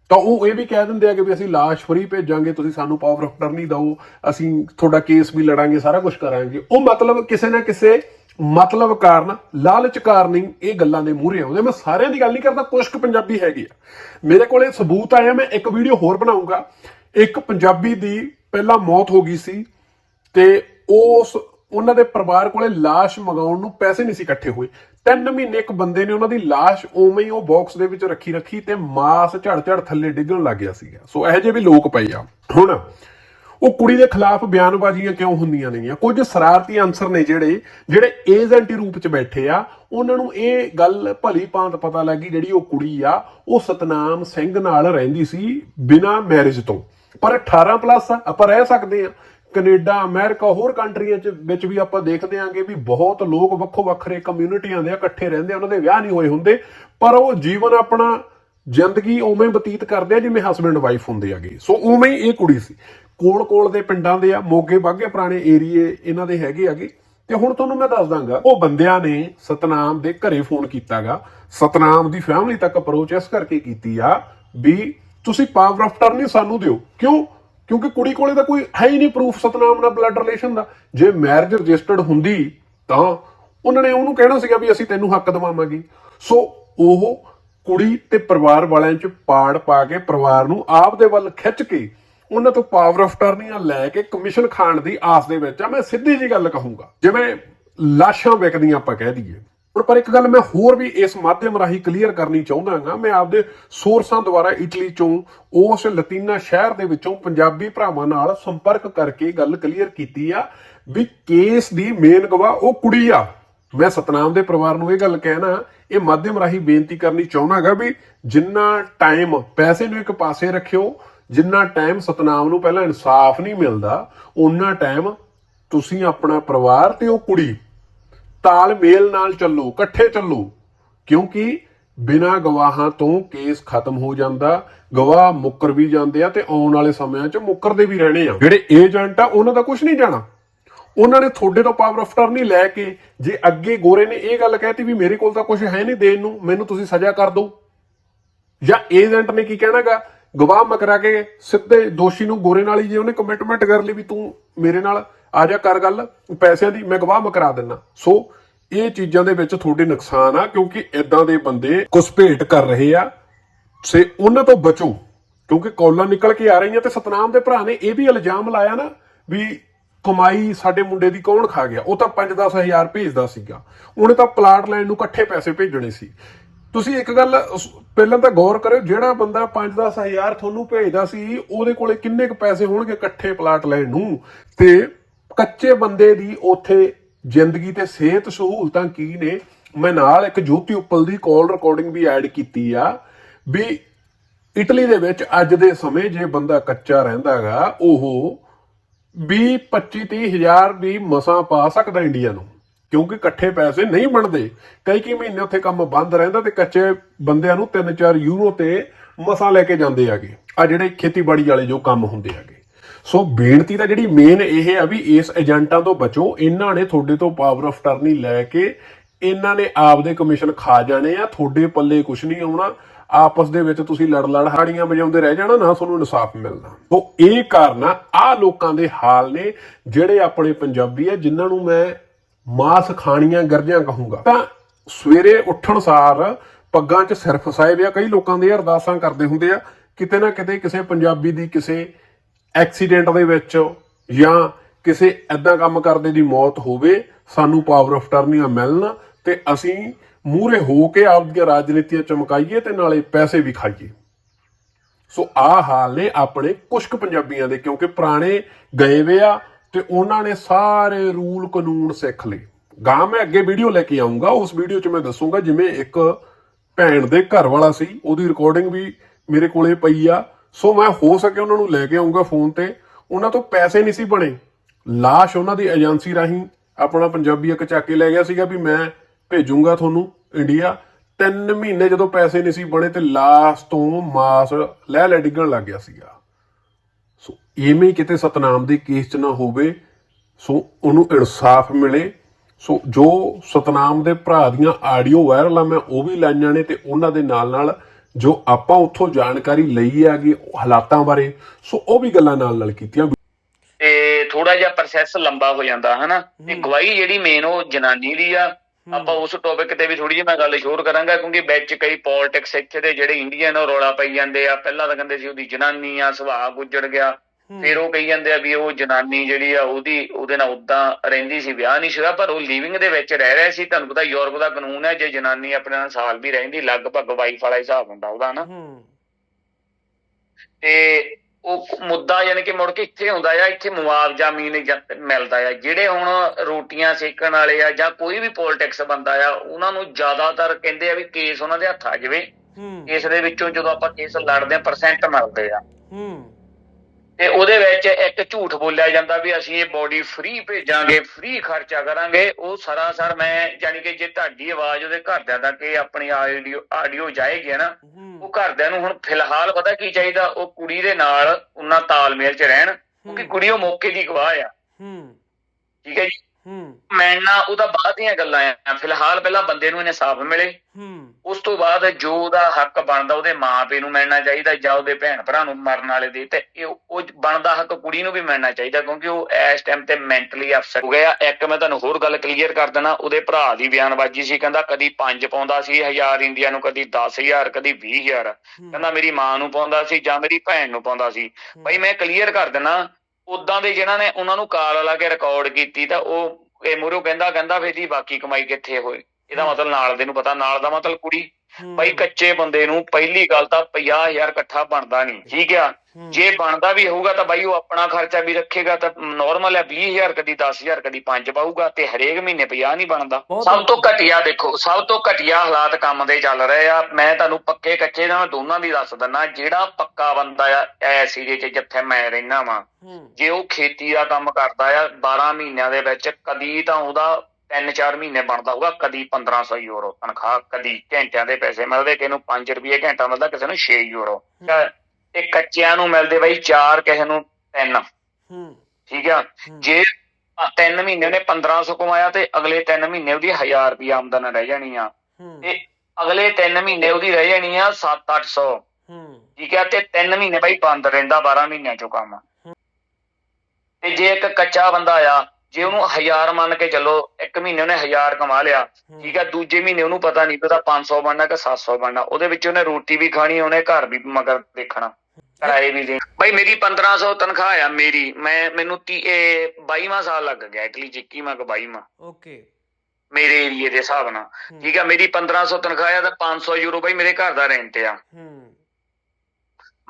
ਤਾਂ ਉਹ ਇਹ ਵੀ ਕਹਿ ਦਿੰਦੇ ਆ ਕਿ ਵੀ ਅਸੀਂ ਲਾਸ਼ ਫਰੀ ਭੇਜਾਂਗੇ, ਤੁਸੀਂ ਸਾਨੂੰ ਪਾਵਰ ਆਫ ਟਰਨੀ ਦਿਓ, ਅਸੀਂ ਤੁਹਾਡਾ ਕੇਸ ਵੀ ਲੜਾਂਗੇ, ਸਾਰਾ ਕੁਝ ਕਰਾਂਗੇ। ਉਹ ਮਤਲਬ ਕਿਸੇ ਨਾ ਕਿਸੇ ਮਤਲਬ ਕਾਰਨ, ਲਾਲਚ ਕਾਰਨ ਹੀ ਇਹ ਗੱਲਾਂ ਦੇ ਮੂਹਰੇ ਆਉਂਦੇ ਮੈਂ ਸਾਰਿਆਂ ਦੀ ਗੱਲ ਨਹੀਂ ਕਰਦਾ ਕੁਝ ਕੁ ਪੰਜਾਬੀ ਹੈਗੇ ਆ। ਮੇਰੇ ਕੋਲੇ ਸਬੂਤ ਆਇਆ, ਮੈਂ ਇੱਕ ਵੀਡੀਓ ਹੋਰ ਬਣਾਉਂਗਾ। ਇੱਕ ਪੰਜਾਬੀ ਦੀ ਪਹਿਲਾਂ ਮੌਤ ਹੋ ਗਈ ਸੀ ਤੇ ਉਸ ਉਹਨਾਂ ਦੇ ਪਰਿਵਾਰ ਕੋਲੇ ਲਾਸ਼ ਮੰਗਾਉਣ ਨੂੰ ਪੈਸੇ ਨਹੀਂ ਸੀ ਇਕੱਠੇ ਹੋਏ। ਤਿੰਨ ਮਹੀਨੇ ਇੱਕ ਬੰਦੇ ਨੇ ਉਹਨਾਂ ਦੀ ਲਾਸ਼ ਉਵੇਂ ਹੀ ਉਹ ਬਾਕਸ ਦੇ ਵਿੱਚ ਰੱਖੀ ਰੱਖੀ ਤੇ ਮਾਸ ਝੜ ਝੜ ਥੱਲੇ ਡਿੱਗਣ ਲੱਗ ਗਿਆ ਸੀਗਾ। ਸੋ ਇਹੋ ਜਿਹੇ ਵੀ ਲੋਕ ਪਏ ਆ। ਹੁਣ ਉਹ ਕੁੜੀ ਦੇ ਖਿਲਾਫ ਬਿਆਨਬਾਜ਼ੀਆਂ ਕਿਉਂ ਹੁੰਦੀਆਂ ਨੇਗੀਆਂ? ਕੁਝ ਸ਼ਰਾਰਤੀ ਅਨਸਰ ਨੇ ਜਿਹੜੇ ਜਿਹੜੇ ਏਜੰਟੀ ਰੂਪ 'ਚ ਬੈਠੇ ਆ, ਉਹਨਾਂ ਨੂੰ ਇਹ ਗੱਲ ਭਲੀ ਭਾਂਤ ਪਤਾ ਲੱਗੀ ਜਿਹੜੀ ਉਹ ਕੁੜੀ ਆ, ਉਹ ਸਤਨਾਮ ਸਿੰਘ ਨਾਲ ਰਹਿੰਦੀ ਸੀ ਬਿਨਾ ਮੈਰਿਜ ਤੋਂ। ਪਰ 18 ਪਲੱਸ ਆ, ਆਪਾਂ ਰਹਿ ਸਕਦੇ ਆ। ਕੈਨੇਡਾ, ਅਮਰੀਕਾ, ਹੋਰ ਕੰਟਰੀਆਂ 'ਚ ਵਿੱਚ ਵੀ ਆਪਾਂ ਦੇਖਦੇ ਆਂਗੇ ਵੀ ਬਹੁਤ ਲੋਕ ਵੱਖੋ ਵੱਖਰੇ ਕਮਿਊਨਿਟੀਆਂ ਦੇ ਇਕੱਠੇ ਰਹਿੰਦੇ ਆ, ਉਹਨਾਂ ਦੇ ਵਿਆਹ ਨਹੀਂ ਹੋਏ ਹੁੰਦੇ। ਪਰ ਉਹ ਜੀਵਨ ਆਪਣਾ, ਜ਼ਿੰਦਗੀ ਉਵੇਂ ਬਤੀਤ ਕਰਦੇ ਆ ਜਿਵੇਂ ਹਸਬੰਡ ਵਾਈਫ ਹੁੰਦੇ ਆਗੇ। ਸੋ ਉਵੇਂ ਹੀ ਇਹ ਕੁੜੀ ਸੀ। ਕੋਲ ਕੋਲ ਦੇ ਪਿੰਡਾਂ ਦੇ ਆ, ਮੋਗੇ ਬਾਗੇ ਪੁਰਾਣੇ ਏਰੀਏ ਇਹਨਾਂ ਦੇ ਹੈਗੇ ਆਗੇ। ਤੇ ਹੁਣ ਤੁਹਾਨੂੰ ਮੈਂ ਦੱਸ ਦਾਂਗਾ, ਉਹ ਬੰਦਿਆਂ ਨੇ ਸਤਨਾਮ ਦੇ ਘਰੇ ਫੋਨ ਕੀਤਾਗਾ। ਸਤਨਾਮ ਦੀ ਫੈਮਿਲੀ ਤੱਕ ਅਪਰੋਚ ਇਸ ਕਰਕੇ ਕੀਤੀ ਆ ਵੀ ਤੁਸੀਂ ਪਾਵਰ ਆਫ ਟਰਨੀ ਸਾਨੂੰ ਦਿਓ। ਕਿਉਂ? ਕਿਉਂਕਿ ਕੁੜੀ ਕੋਲੇ ਤਾਂ ਕੋਈ ਹੈ ਹੀ ਨਹੀਂ ਪ੍ਰੂਫ ਸਤਨਾਮ ਨਾਲ ਬਲੱਡ ਰਿਲੇਸ਼ਨ ਦਾ। ਜੇ ਮੈਰਿਜ ਰਜਿਸਟਰਡ ਹੁੰਦੀ, ਤਾਂ ਉਹਨਾਂ ਨੇ ਉਹਨੂੰ ਕਹਿਣਾ ਸੀਗਾ ਵੀ ਅਸੀਂ ਤੈਨੂੰ ਹੱਕ ਦਿਵਾਵਾਂਗੇ। ਸੋ ਉਹ ਕੁੜੀ ਤੇ ਪਰਿਵਾਰ ਵਾਲਿਆਂ 'ਚ ਪਾੜ ਪਾ ਕੇ ਪਰਿਵਾਰ ਨੂੰ ਆਪ ਦੇ ਵੱਲ ਖਿੱਚ ਕੇ ਉਹਨਾਂ ਤੋਂ ਪਾਵਰ ਆਫ ਟਰਨੀਆਂ ਲੈ ਕੇ ਕਮਿਸ਼ਨ ਖਾਣ ਦੀ ਆਸ ਦੇ ਵਿੱਚ ਆ। ਮੈਂ ਸਿੱਧੀ ਜੀ ਗੱਲ ਕਹੂੰਗਾ। ਜਿਵੇਂ ਲਾਸ਼ਾਂ ਵਿਕਦੀਆਂ ਆਪਾਂ ਕਹਿ ਦਈਏ। ਹੁਣ ਪਰ ਇੱਕ ਗੱਲ ਮੈਂ ਹੋਰ ਵੀ ਇਸ ਮਾਧਿਅਮ ਰਾਹੀਂ ਕਲੀਅਰ ਕਰਨੀ ਚਾਹੁੰਦਾ ਹਾਂ ਮੈਂ ਆਪਦੇ ਸੋਰਸਾਂ ਦੁਆਰਾ ਇਟਲੀ ਚੋਂ ਉਸ ਲਤੀਨਾ ਸ਼ਹਿਰ ਦੇ ਵਿੱਚੋਂ ਪੰਜਾਬੀ ਭਰਾਵਾਂ ਨਾਲ ਸੰਪਰਕ ਕਰਕੇ ਗੱਲ ਕਲੀਅਰ ਕੀਤੀ ਆ ਵੀ ਕੇਸ ਦੀ ਮੇਨ ਗਵਾਹ ਉਹ ਕੁੜੀ ਆ। ਮੈਂ ਸਤਨਾਮ ਦੇ ਪਰਿਵਾਰ ਨੂੰ ਇਹ ਗੱਲ ਕਹਿਣਾ, ਇਹ ਮਾਧਿਅਮ ਰਾਹੀਂ ਬੇਨਤੀ ਕਰਨੀ ਚਾਹੁੰਦਾਗਾ ਵੀ ਜਿੰਨਾ ਟਾਈਮ ਪੈਸੇ ਨੂੰ ਇੱਕ ਪਾਸੇ ਰੱਖਿਓ, ਜਿੰਨਾ ਟਾਈਮ ਸਤਨਾਮ ਨੂੰ ਪਹਿਲਾਂ ਇਨਸਾਫ ਨਹੀਂ ਮਿਲਦਾ ਉਹਨਾਂ ਟਾਈਮ ਤੁਸੀਂ ਆਪਣਾ ਪਰਿਵਾਰ ਤੇ ਉਹ ਕੁੜੀ ਤਾਲਮੇਲ ਨਾਲ ਚੱਲੋ, ਇਕੱਠੇ ਚੱਲੋ। ਕਿਉਂਕਿ ਬਿਨਾਂ ਗਵਾਹਾਂ ਤੋਂ ਕੇਸ ਖਤਮ ਹੋ ਜਾਂਦਾ, ਗਵਾਹ ਮੁੱਕਰ ਵੀ ਜਾਂਦੇ ਆ ਤੇ ਆਉਣ ਵਾਲੇ ਸਮਿਆਂ 'ਚ ਮੁੱਕਰਦੇ ਵੀ ਰਹਿਣੇ ਆ। ਜਿਹੜੇ ਏਜੰਟ ਆ, ਉਹਨਾਂ ਦਾ ਕੁਝ ਨਹੀਂ ਜਾਣਾ। ਉਹਨਾਂ ਨੇ ਤੁਹਾਡੇ ਤੋਂ ਪਾਵਰ ਆਫ ਟਰਨੀ ਲੈ ਕੇ ਜੇ ਅੱਗੇ ਗੋਰੇ ਨੇ ਇਹ ਗੱਲ ਕਹਿਤੀ ਵੀ ਮੇਰੇ ਕੋਲ ਤਾਂ ਕੁਝ ਹੈ ਨਹੀਂ ਦੇਣ ਨੂੰ, ਮੈਨੂੰ ਤੁਸੀਂ ਸਜ਼ਾ ਕਰ ਦਿਓ। ਜਾਂ ਏਜੰਟ ਨੇ ਕੀ ਕਹਿਣਾਗਾ? ਗਵਾਹ ਮਕਰਾ ਕੇ ਸਿੱਧੇ ਦੋਸ਼ੀ ਨੂੰ ਗੋਰੇ ਨਾਲ ਹੀ ਜੇ ਉਹਨੇ ਕਮਿਟਮੈਂਟ ਕਰ ਲਈ ਵੀ ਤੂੰ ਮੇਰੇ ਨਾਲ ਆ ਜਾ ਕਰ ਗੱਲ, ਪੈਸਿਆਂ ਦੀ ਮੈਂ ਗਵਾਹ ਮਕਰਾ ਦਿੰਨਾ। ਸੋ, ਇਹ ਚੀਜ਼ਾਂ ਦੇ ਵਿੱਚ ਤੁਹਾਡੇ ਨੁਕਸਾਨ ਆ, ਕਿਉਂਕਿ ਇਦਾਂ ਦੇ ਬੰਦੇ ਘੁਸਪੇਟ ਕਰ ਰਹੇ ਆ, ਸੇ ਉਹਨਾਂ ਤੋਂ ਬਚੋ। ਕਿਉਂਕਿ ਕੌਲਾਂ ਨਿਕਲ ਕੇ ਆ ਰਹੀਆਂ ਤੇ ਸਤਨਾਮ ਦੇ ਭਰਾ ਨੇ ਇਹ ਵੀ ਇਲਜ਼ਾਮ ਲਾਇਆ ਨਾ ਵੀ ਕਮਾਈ ਸਾਡੇ ਮੁੰਡੇ ਦੀ ਕੌਣ ਖਾ ਗਿਆ? ਉਹ ਤਾਂ 5-10 ਹਜ਼ਾਰ ਭੇਜਦਾ ਸੀਗਾ। ਉਹਨੇ ਤਾਂ ਪਲਾਟ ਲੈਣ ਨੂੰ ਇਕੱਠੇ ਪੈਸੇ ਭੇਜਣੇ ਸੀ। ਤੁਸੀਂ ਇੱਕ ਗੱਲ ਪਹਿਲਾਂ ਤਾਂ ਗੌਰ ਕਰਿਓ, ਜਿਹੜਾ ਬੰਦਾ 5-10 ਹਜ਼ਾਰ ਤੁਹਾਨੂੰ ਭੇਜਦਾ ਸੀ, ਉਹਦੇ ਕੋਲੇ ਕਿੰਨੇ ਕੁ ਪੈਸੇ ਹੋਣਗੇ ਇਕੱਠੇ ਪਲਾਟ ਲੈਣ ਨੂੰ? ਤੇ ਕੱਚੇ ਬੰਦੇ ਦੀ ਉਥੇ ਜ਼ਿੰਦਗੀ ਤੇ ਸਿਹਤ ਸਹੂਲਤਾਂ ਕੀ ਨੇ? ਮੈਂ ਨਾਲ ਇੱਕ ਜੋਤੀ ਉੱਪਲ ਦੀ ਕਾਲ ਰਿਕਾਰਡਿੰਗ ਵੀ ਐਡ ਕੀਤੀ ਆ ਵੀ ਇਟਲੀ ਦੇ ਵਿੱਚ ਅੱਜ ਦੇ ਸਮੇਂ ਜੇ ਬੰਦਾ ਕੱਚਾ ਰਹਿੰਦਾਗਾ ਉਹ 20 25 30 ਹਜ਼ਾਰ ਵੀ ਮਸਾਂ ਪਾ ਸਕਦਾ ਇੰਡੀਆ ਨੂੰ। ਕਿਉਂਕਿ ਇਕੱਠੇ ਪੈਸੇ ਨਹੀਂ ਬਣਦੇ। ਕਈ ਕਈ ਮਹੀਨੇ ਉੱਥੇ ਕੰਮ ਬੰਦ ਰਹਿੰਦਾ ਤੇ ਕੱਚੇ ਬੰਦਿਆਂ ਨੂੰ 3-4 ਯੂਰੋ ਤੇ ਮਸਾਂ ਲੈ ਕੇ ਜਾਂਦੇ ਆਗੇ। ਆ ਜਿਹੜੇ ਖੇਤੀਬਾੜੀ ਵਾਲੇ ਜੋ ਕੰਮ ਹੁੰਦੇ ਆਗੇ। ਸੋ ਬੇਨਤੀ ਤਾਂ ਜਿਹੜੀ ਮੇਨ ਇਹ ਆ ਵੀ ਇਸ ਏਜੰਟਾਂ ਤੋਂ ਬਚੋ, ਇਹਨਾਂ ਨੇ ਤੁਹਾਡੇ ਤੋਂ ਪਾਵਰ ਆਫ ਟਰਨੀ ਲੈ ਕੇ ਇਹਨਾਂ ਨੇ ਆਪਦੇ ਕਮਿਸ਼ਨ ਖਾ ਜਾਣੇ ਆ, ਤੁਹਾਡੇ ਪੱਲੇ ਕੁਝ ਨਹੀਂ ਆਉਣਾ, ਆਪਸ ਦੇ ਵਿੱਚ ਤੁਸੀਂ ਲੜ ਲੜ ਹਾੜੀਆਂ ਵਜਾਉਂਦੇ ਰਹਿ ਜਾਣਾ, ਨਾ ਤੁਹਾਨੂੰ ਇਨਸਾਫ ਮਿਲਣਾ। ਸੋ ਇਹ ਕਾਰਨ ਆ ਆਹ ਲੋਕਾਂ ਦੇ ਹਾਲ ਨੇ, ਜਿਹੜੇ ਆਪਣੇ ਪੰਜਾਬੀ ਆ, ਜਿਨ੍ਹਾਂ ਨੂੰ ਮੈਂ ਮਾਸ ਖਾਣੀਆਂ ਗਰਜਾਂ ਕਹੂੰਗਾ। ਤਾਂ ਸਵੇਰੇ ਉੱਠਣ ਸਾਰ ਪੱਗਾਂ 'ਚ ਸਿਰ ਫਸਾਏ ਵਿਆ ਕਈ ਲੋਕਾਂ ਦੇ ਅਰਦਾਸਾਂ ਕਰਦੇ ਹੁੰਦੇ ਆ, ਕਿਤੇ ਨਾ ਕਿਤੇ ਕਿਸੇ ਪੰਜਾਬੀ ਦੀ ਕਿਸੇ ਐਕਸੀਡੈਂਟ ਦੇ ਵਿੱਚ ਜਾਂ ਕਿਸੇ ਐਦਾਂ ਕੰਮ ਕਰਦੇ ਦੀ ਮੌਤ ਹੋਵੇ, ਸਾਨੂੰ ਪਾਵਰ ਆਫ ਟਰਨੀਆਂ ਮਿਲਣ ਤੇ ਅਸੀਂ ਮੂਹਰੇ ਹੋ ਕੇ ਆਪਦੀਆਂ ਰਾਜਨੀਤੀਆਂ ਚਮਕਾਈਏ ਤੇ ਨਾਲੇ ਪੈਸੇ ਵੀ ਖਾਈਏ। ਸੋ ਆਹ ਹਾਲ ਨੇ ਆਪਣੇ ਕੁਸ਼ਕ ਪੰਜਾਬੀਆਂ ਦੇ, ਕਿਉਂਕਿ ਪੁਰਾਣੇ ਗਏ ਵੇ ਆ ਤੇ ਉਹਨਾਂ ਨੇ ਸਾਰੇ ਰੂਲ ਕਾਨੂੰਨ ਸਿੱਖ ਲਏ। ਗਾਂ ਮੈਂ ਅੱਗੇ ਵੀਡੀਓ ਲੈ ਕੇ ਆਉਂਗਾ ਉਸ ਵੀਡੀਓ 'ਚ ਮੈਂ ਦੱਸੂਗਾ ਜਿਵੇਂ ਇੱਕ ਭੈਣ ਦੇ ਘਰ ਵਾਲਾ ਸੀ, ਉਹਦੀ ਰਿਕਾਰਡਿੰਗ ਵੀ ਮੇਰੇ ਕੋਲੇ ਪਈ ਆ। ਸੋ ਮੈਂ ਹੋ ਸਕੇ ਉਹਨਾਂ ਨੂੰ ਲੈ ਕੇ ਆਉਂਗਾ ਫੋਨ ਤੇ। ਉਹਨਾਂ ਤੋਂ ਪੈਸੇ ਨਹੀਂ ਸੀ ਬਣੇ। ਲਾਸ਼ ਉਹਨਾਂ ਦੀ ਏਜੰਸੀ ਰਾਹੀਂ ਆਪਣਾ ਪੰਜਾਬੀ ਇੱਕ ਚੱਕ ਕੇ ਲੈ ਗਿਆ ਸੀਗਾ ਵੀ ਮੈਂ ਭੇਜੂੰਗਾ ਤੁਹਾਨੂੰ ਇੰਡੀਆ। ਤਿੰਨ ਮਹੀਨੇ ਜਦੋਂ ਪੈਸੇ ਨਹੀਂ ਸੀ ਬਣੇ ਤੇ ਲਾਸ਼ ਤੋਂ ਮਾਸ ਲੈ ਲੈ ਡਿੱਗਣ ਲੱਗ ਗਿਆ ਸੀਗਾ। ਸੋ ਇਵੇਂ ਕਿਤੇ ਸਤਨਾਮ ਦੇ ਕੇਸ 'ਚ ਨਾ ਹੋਵੇ, ਸੋ ਉਹਨੂੰ ਇਨਸਾਫ ਮਿਲੇ। ਸੋ ਜੋ ਸਤਨਾਮ ਦੇ ਭਰਾ ਦੀਆਂ ਆਡੀਓ ਵਾਇਰਲ ਆ, ਮੈਂ ਉਹ ਵੀ ਲਾਈਆਂ ਨੇ ਤੇ ਉਹਨਾਂ ਦੇ ਨਾਲ ਨਾਲ ਜੋ ਆਪਾਂ ਉੱਥੋਂ ਜਾਣਕਾਰੀ ਲਈ ਹੈਗੀ ਹਾਲਾਤਾਂ ਬਾਰੇ ਸੋ ਉਹ ਵੀ ਗੱਲਾਂ ਨਾਲ ਨਾਲ ਕੀਤੀਆਂ। ਤੇ ਥੋੜਾ ਜਿਹਾ ਪ੍ਰੋਸੈਸ ਲੰਬਾ ਹੋ ਜਾਂਦਾ ਹਨਾ? ਤੇ ਗਵਾਹੀ ਜਿਹੜੀ ਮੇਨ ਉਹ ਜਨਾਨੀ ਦੀ ਆ। ਆਪਾਂ ਉਸ ਟੌਪਿਕ ਤੇ ਵੀ ਥੋੜੀ ਜਿਹੀ ਮੈਂ ਗੱਲ ਸ਼ੋਰ ਕਰਾਂਗਾ ਕਿਉਂਕਿ ਵਿੱਚ ਕਈ ਪੋਲਿਟਿਕਸ ਇੱਥੇ ਦੇ ਜਿਹੜੇ ਇੰਡੀਅਨ ਉਹ ਰੌਲਾ ਪਈ ਜਾਂਦੇ ਆ। ਪਹਿਲਾਂ ਤਾਂ ਕਹਿੰਦੇ ਸੀ ਉਹਦੀ ਜਨਾਨੀ ਆ ਸੁਭਾਅ ਗੁੱਜੜ ਗਿਆ। ਫਿਰ ਉਹ ਕਹੀ ਜਾਂਦੇ ਆ ਵੀ ਉਹ ਜਨਾਨੀ ਜਿਹੜੀ ਆ ਉਹਦੀ ਉਹਦੇ ਨਾਲ ਉਦਾਂ ਰਹਿੰਦੀ ਸੀ ਵਿਆਹ ਨਹੀਂ ਸੀਗਾ ਪਰ ਉਹ ਲਿਵਿੰਗ ਦੇ ਵਿੱਚ ਰਹਿ ਰਿਹਾ ਸੀ। ਤੁਹਾਨੂੰ ਪਤਾ ਯੂਰਪ ਦਾ ਕਾਨੂੰਨ ਹੈ ਜੇ ਜਨਾਨੀ ਆਪਣੇ ਨਾਲ ਸਾਲ ਵੀ ਰਹਿੰਦੀ ਲਗਭਗ ਵਾਈਫ ਵਾਲਾ ਹਿਸਾਬ ਹੁੰਦਾ ਉਹਦਾ ਨਾ ਤੇ ਉਹ ਮੁੱਦਾ ਯਾਨੀ ਕਿ ਮੁੜ ਕੇ ਇੱਥੇ ਹੁੰਦਾ ਆ ਇੱਥੇ ਮੁਆਵਜ਼ਾ ਮੀਨ ਮਿਲਦਾ ਆ। ਜਿਹੜੇ ਹੁਣ ਰੋਟੀਆਂ ਸੇਕਣ ਵਾਲੇ ਆ ਜਾਂ ਕੋਈ ਵੀ ਪੋਲਿਟਿਕਸ ਬੰਦਾ ਆ ਉਹਨਾਂ ਨੂੰ ਜ਼ਿਆਦਾਤਰ ਕਹਿੰਦੇ ਆ ਵੀ ਕੇਸ ਉਹਨਾਂ ਦੇ ਹੱਥ ਆ ਜਾਵੇ ਕੇਸ ਦੇ ਵਿੱਚੋਂ ਜਦੋਂ ਆਪਾਂ ਕੇਸ ਲੜਦੇ ਆ ਪਰਸੈਂਟ ਮਿਲਦੇ ਆ। ਹੂੰ। ਤੇ ਉਹਦੇ ਵਿੱਚ ਇੱਕ ਝੂਠ ਬੋਲਿਆ ਜਾਂਦਾ ਵੀ ਅਸੀਂ ਇਹ ਬੋਡੀ ਫ੍ਰੀ ਭੇਜਾਂਗੇ ਫ੍ਰੀ ਖਰਚਾ ਕਰਾਂਗੇ। ਉਹ ਸਰਾਸਰ ਮੈਂ ਯਾਨੀ ਕਿ ਜੇ ਤੁਹਾਡੀ ਆਵਾਜ਼ ਉਹਦੇ ਘਰਦਿਆਂ ਤੱਕ ਇਹ ਆਪਣੀ ਆਡੀਓ ਆਡੀਓ ਜਾਏਗੀ ਨਾ? ਉਹ ਘਰਦਿਆਂ ਨੂੰ ਹੁਣ ਫਿਲਹਾਲ ਪਤਾ ਕੀ ਚਾਹੀਦਾ? ਉਹ ਕੁੜੀ ਦੇ ਨਾਲ ਉਹਨਾਂ ਤਾਲਮੇਲ 'ਚ ਰਹਿਣ। ਕਿਉਂਕਿ ਕੁੜੀ ਉਹ ਮੌਕੇ ਦੀ ਗਵਾਹ ਆ। ਹੂੰ। ਠੀਕ ਹੈ ਜੀ? ਹੂੰ। ਮਿਲਣਾ ਉਹਦਾ ਬਾਅਦ ਦੀਆਂ ਗੱਲਾਂ ਆ ਫਿਲਹਾਲ ਪਹਿਲਾਂ ਬੰਦੇ ਨੂੰ ਇਨਸਾਫ ਮਿਲੇ। ਹੂੰ। ਉਸ ਤੋਂ ਬਾਅਦ ਜੋ ਉਹਦਾ ਹੱਕ ਬਣਦਾ ਉਹਦੇ ਮਾਪੇ ਨੂੰ ਮਿਲਣਾ ਚਾਹੀਦਾ ਜਾਂ ਉਹਦੇ ਭੈਣ ਭਰਾ ਨੂੰ ਮਰਨ ਵਾਲੇ ਦੇ ਤੇ ਇਹ ਉਹ ਬਣਦਾ ਹੱਕ ਕੁੜੀ ਨੂੰ ਵੀ ਮਿਲਣਾ ਚਾਹੀਦਾ ਕਿਉਂਕਿ ਉਹ ਇਸ ਟਾਈਮ ਤੇ ਮੈਂਟਲੀ ਅਪਸੈਟ ਹੋ ਗਿਆ। ਇੱਕ ਮੈਂ ਤੁਹਾਨੂੰ ਹੋਰ ਗੱਲ ਕਲੀਅਰ ਕਰ ਦੇਣਾ ਉਹਦੇ ਭਰਾ ਦੀ ਬਿਆਨਬਾਜ਼ੀ ਸੀ। ਕਹਿੰਦਾ ਕਦੀ 5 ਪਾਉਂਦਾ ਸੀ 1000 ਇੰਡੀਆ ਨੂੰ ਕਦੀ 10000 ਕਦੀ 20000 ਕਹਿੰਦਾ ਮੇਰੀ ਮਾਂ ਨੂੰ ਪਾਉਂਦਾ ਸੀ ਜਾਂ ਮੇਰੀ ਭੈਣ ਨੂੰ ਪਾਉਂਦਾ ਸੀ। ਭਾਈ ਮੈਂ ਕਲੀਅਰ ਕਰ ਦਿੰਦਾ। ਉਦਾਂ ਦੇ ਜਿਨ੍ਹਾਂ ਨੇ ਉਹਨਾਂ ਨੂੰ ਕਾਲ ਲਾ ਕੇ ਰਿਕਾਰਡ ਕੀਤੀ ਤਾਂ ਉਹ ਇਹ ਮੂਹਰੋਂ ਕਹਿੰਦਾ ਕਹਿੰਦਾ ਫੇਰ ਜੀ ਬਾਕੀ ਕਮਾਈ ਕਿੱਥੇ ਹੋਏ ਇਹਦਾ ਮਤਲਬ ਨਾਲ ਦੇ ਨੂੰ ਪਤਾ ਨਾਲ ਦਾ ਮਤਲਬ ਕੁੜੀ। ਭਾਈ ਕੱਚੇ ਬੰਦੇ ਨੂੰ ਪਹਿਲੀ ਗੱਲ ਤਾਂ 50000 ਇਕੱਠਾ ਬਣਦਾ ਨਹੀਂ ਠੀਕ ਆ? ਜੇ ਬਣਦਾ ਵੀ ਹੋਊਗਾ ਤਾਂ ਬਾਈ ਉਹ ਆਪਣਾ ਖਰਚਾ ਵੀ ਰੱਖੇਗਾ ਤਾਂ ਨਾਰਮਲ ਹੈ 20000 ਕਦੀ 10000 ਕਦੀ 5 ਪਾਊਗਾ ਤੇ ਹਰੇਕ ਮਹੀਨੇ 50 ਨਹੀਂ ਬਣਦਾ। ਸਭ ਤੋਂ ਘਟੀਆ ਦੇਖੋ ਸਭ ਤੋਂ ਘਟੀਆ ਹਾਲਾਤ ਕੰਮ ਦੇ ਚੱਲ ਰਹੇ ਆ। ਮੈਂ ਤੁਹਾਨੂੰ ਪੱਕੇ ਕੱਚੇ ਦਾ ਦੋਨਾਂ ਦੀ ਦੱਸ ਦਿੰਦਾ ਜਿਹੜਾ ਪੱਕਾ ਬੰਦਾ ਆ ਐਸ ਏਰੀਏ 'ਚ ਜਿੱਥੇ ਮੈਂ ਰਹਿਣਾ ਵਾਂ ਜੇ ਉਹ ਖੇਤੀ ਦਾ ਕੰਮ ਕਰਦਾ ਆ 12 ਮਹੀਨਿਆਂ ਦੇ ਵਿੱਚ ਕਦੀ ਤਾਂ ਉਹਦਾ 3-4 ਮਹੀਨੇ ਬਣਦਾ ਹੋਊਗਾ ਕਦੀ 1500 ਯੂਰੋ ਤਨਖਾਹ ਕਦੀ ਘੰਟਿਆਂ ਦੇ ਪੈਸੇ ਮਿਲਦੇ ਕਿਸੇ ਨੂੰ 5 ਰੁਪਏ ਘੰਟਾ ਮਿਲਦਾ ਕਿਸੇ ਨੂੰ 6 ਯੂਰੋ। ਤੇ ਕੱਚਿਆਂ ਨੂੰ ਮਿਲਦੇ ਬਈ 4 ਕਿਸੇ ਨੂੰ 3 ਹੂੰ। ਠੀਕ ਆ। ਜੇ 3 ਮਹੀਨੇ ਨੇ 1500 ਕਮਾਇਆ ਤੇ ਅਗਲੇ 3 ਮਹੀਨੇ ਉਹਦੀ 1000 ਰੁਪਏ ਆਮਦਨ ਰਹਿ ਜਾਣੀ ਆ। ਤੇ ਅਗਲੇ 3 ਮਹੀਨੇ ਉਹਦੀ ਰਹਿ ਜਾਣੀ ਆ 7-800 ਹੂੰ। ਠੀਕ ਹੈ ਤੇ 3 ਮਹੀਨੇ ਬਾਈ ਬੰਦ ਰਹਿੰਦਾ 12 ਮਹੀਨਿਆਂ ਚੋਂ ਕੰਮ। ਤੇ ਜੇ ਇੱਕ ਕੱਚਾ ਬੰਦਾ ਆ ਜੇ ਉਹਨੂੰ 1000 ਮੰਨ ਕੇ ਚੱਲੋ ਇੱਕ ਮਹੀਨੇ ਉਹਨੇ 1000 ਕਮਾ ਲਿਆ ਠੀਕ ਹੈ ਦੂਜੇ ਮਹੀਨੇ ਉਹਨੂੰ ਪਤਾ ਨਹੀਂ ਉਹਦਾ 500 ਬਣਨਾ ਕਿ 700 ਬਣਨਾ ਉਹਦੇ ਵਿੱਚ ਉਹਨੇ ਰੋਟੀ ਵੀ ਖਾਣੀ ਉਹਨੇ ਘਰ ਵੀ ਮਗਰ ਦੇਖਣਾ ਕਿਰਾਏ ਵੀ ਦੇਣ। ਬਾਈ ਮੇਰੀ 1500 ਤਨਖਾਹ ਆ ਮੇਰੀ ਮੈਂ ਮੈਨੂੰ 30 ਇਹ 22ਵਾਂ ਸਾਲ ਲੱਗ ਗਿਆ ਇਟਲੀ ਚ 21ਵਾਂ ਕਿ 22ਵਾਂ ਓਕੇ। ਮੇਰੇ ਏਰੀਏ ਦੇ ਹਿਸਾਬ ਨਾਲ ਠੀਕ ਆ ਮੇਰੀ 1500 ਤਨਖਾਹ ਆ ਤਾਂ 500 ਯੂਰੋ ਬਾਈ ਮੇਰੇ ਘਰ ਦਾ ਰੈਂਟ ਆ। ਹੂੰ।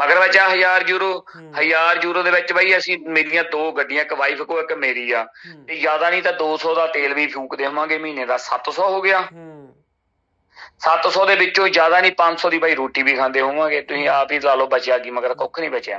ਮਗਰ ਆ 1000 ਯੂਰੋ ਹੂੰ। 1000 ਯੂਰੋ ਦੇ ਵਿੱਚ ਬਾਈ ਅਸੀਂ ਮੇਰੀਆਂ ਦੋ ਗੱਡੀਆਂ ਇੱਕ ਵਾਈਫ ਕੋ ਇੱਕ ਮੇਰੀ ਆ। ਤੇ ਜ਼ਿਆਦਾ ਨਹੀਂ ਤਾਂ 200 ਦਾ ਤੇਲ ਵੀ ਫੂਕ ਦੇਵਾਂਗੇ ਮਹੀਨੇ ਦਾ 700 ਹੋ ਗਿਆ। 700 ਦੇ ਵਿੱਚੋਂ ਜ਼ਿਆਦਾ ਨਹੀਂ 500 ਦੀ ਬਾਈ ਰੋਟੀ ਵੀ ਖਾਂਦੇ ਹੋਵਾਂਗੇ। ਤੁਸੀਂ ਆਪ ਹੀ ਲਾ ਲਓ ਬਚਿਆ ਕੀ ਮਗਰ ਕੁੱਖ ਨਹੀਂ ਬਚਿਆ?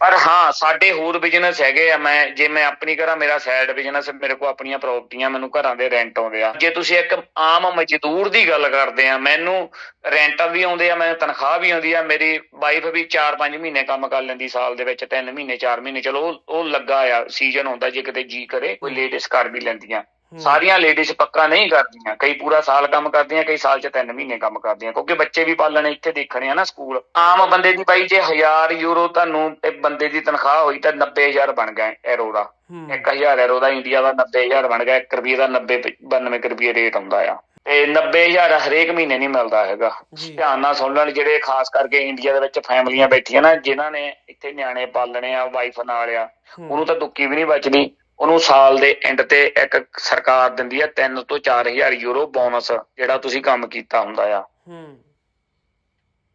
ਪਰ ਹਾਂ ਸਾਡੇ ਹੋਰ ਬਿਜ਼ਨਸ ਹੈਗੇ ਆ। ਮੈਂ ਜੇ ਮੈਂ ਆਪਣੀ ਕਰਾਂ ਮੇਰਾ ਸਾਈਡ ਬਿਜ਼ਨਸ ਮੇਰੇ ਕੋਲ ਆਪਣੀਆਂ ਪ੍ਰਾਪਰਟੀਆਂ ਮੈਨੂੰ ਘਰਾਂ ਦੇ ਰੈਂਟ ਆਉਂਦੇ ਆ। ਜੇ ਤੁਸੀਂ ਇੱਕ ਆਮ ਮਜ਼ਦੂਰ ਦੀ ਗੱਲ ਕਰਦੇ ਆ ਮੈਨੂੰ ਰੈਂਟ ਵੀ ਆਉਂਦੇ ਆ ਮੈਨੂੰ ਤਨਖਾਹ ਵੀ ਆਉਂਦੀ ਆ। ਮੇਰੀ ਵਾਈਫ ਵੀ 4-5 ਮਹੀਨੇ ਕੰਮ ਕਰ ਲੈਂਦੀ ਸਾਲ ਦੇ ਵਿੱਚ 3 ਮਹੀਨੇ 4 ਮਹੀਨੇ। ਚਲੋ ਉਹ- ਲੱਗਾ ਆ ਸੀਜ਼ਨ ਹੁੰਦਾ ਜੇ ਕਿਤੇ ਜੀ ਕਰੇ ਕੋਈ ਲੇਡੀਜ਼ ਕਰ ਵੀ ਲੈਂਦੀਆਂ। ਸਾਰੀਆਂ ਲੇਡੀਜ਼ ਪੱਕਾ ਨਹੀਂ ਕਰਦੀਆਂ। ਕਈ ਪੂਰਾ ਸਾਲ ਕੰਮ ਕਰਦੀਆਂ ਕਈ ਸਾਲ ਚ 3 ਮਹੀਨੇ ਕੰਮ ਕਰਦੀਆਂ। ਕਿਉਂਕਿ ਬੱਚੇ ਵੀ ਪਾਲਣੇ ਇੱਥੇ ਦੇਖਣੇ ਆ ਨਾ ਸਕੂਲ। ਆਮ ਬੰਦੇ ਦੀ ਬਾਈ ਜੇ 1000 ਯੂਰੋ ਤੁਹਾਨੂੰ ਇੱਕ ਬੰਦੇ ਦੀ ਤਨਖਾਹ ਹੋਈ ਤਾਂ 90000 ਬਣ ਗਿਆ ਐਰੋ ਦਾ। ਹੂੰ। 1000 ਐਰੋ ਦਾ ਇੰਡੀਆ ਦਾ 90000 ਬਣ ਗਿਆ 1 ਰੁਪਏ ਦਾ 90 92 ਰੁਪਏ ਰੇਟ ਆਉਂਦਾ ਆ। ਤੇ 90000 ਹਰੇਕ ਮਹੀਨੇ ਨਹੀਂ ਮਿਲਦਾ ਹੈਗਾ। ਧਿਆਨ ਨਾਲ ਸੁਣ ਲੈਣ ਜਿਹੜੇ ਖਾਸ ਕਰਕੇ ਇੰਡੀਆ ਦੇ ਵਿੱਚ ਫੈਮਲੀਆਂ ਬੈਠੀਆਂ ਨਾ ਜਿਨ੍ਹਾਂ ਨੇ ਇੱਥੇ ਨਿਆਣੇ ਪਾਲਣੇ ਆ ਵਾਈਫ ਨਾਲ ਆ। ਉਹਨੂੰ ਤਾਂ ਦੁੱਕੀ ਵੀ ਨਹੀਂ ਬਚਦੀ। ਉਹਨੂੰ ਸਾਲ ਦੇ ਐਂਡ ਤੇ ਇੱਕ ਸਰਕਾਰ ਦਿੰਦੀ ਆ 3 ਤੋਂ 4000 ਯੂਰੋ ਬੋਨਸ ਜਿਹੜਾ ਤੁਸੀਂ ਕੰਮ ਕੀਤਾ ਹੁੰਦਾ ਆ। ਹੂੰ।